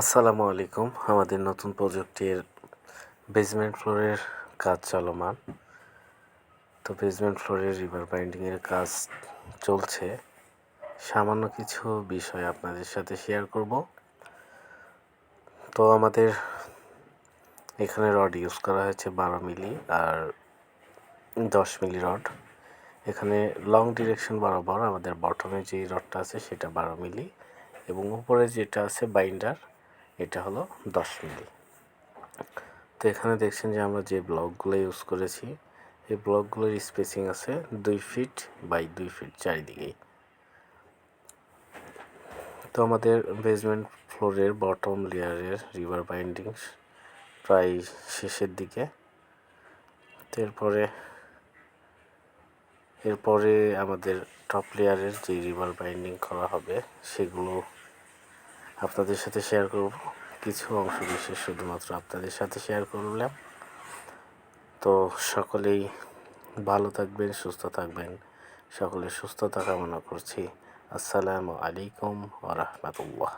আসসালামু আলাইকুম। আমাদের নতুন প্রযুক্তির বেসমেন্ট ফ্লোরের কাজ চলমান। তো বেসমেন্ট ফ্লোরের রিভার বাইন্ডিংয়ের কাজ চলছে। সামান্য কিছু বিষয় আপনাদের সাথে শেয়ার করব। তো আমাদের এখানে রড ইউজ করা হয়েছে বারো মিলি আর দশ মিলি রড এখানে লং ডিরেকশন বরাবর আমাদের বটমে যে রডটা আছে সেটা বারো মিলি এবং উপরে যেটা আছে বাইন্ডার এটা হলো দশ মিলি। তো এখানে দেখছেন যে আমরা যে ব্লকগুলো ইউজ করেছি, এই ব্লকগুলোর স্পেসিং আছে দুই ফিট বাই দুই ফিট চারিদিকেই। তো আমাদের বেসমেন্ট ফ্লোরের বটম লেয়ারের রিভার বাইন্ডিং প্রায় শেষের দিকে। এরপরে এরপরে আমাদের টপ লেয়ারের যে রিভার বাইন্ডিং করা হবে, সেগুলো আপনাদের সাথে শেয়ার করব। কিছু অংশ বিশেষ শুধুমাত্র আপনাদের সাথে শেয়ার করলাম। তো সকলেই ভালো থাকবেন, সুস্থ থাকবেন। সকলে সুস্থতা কামনা করছি। আসসালামু আলাইকুম ওরহমতুল্লাহ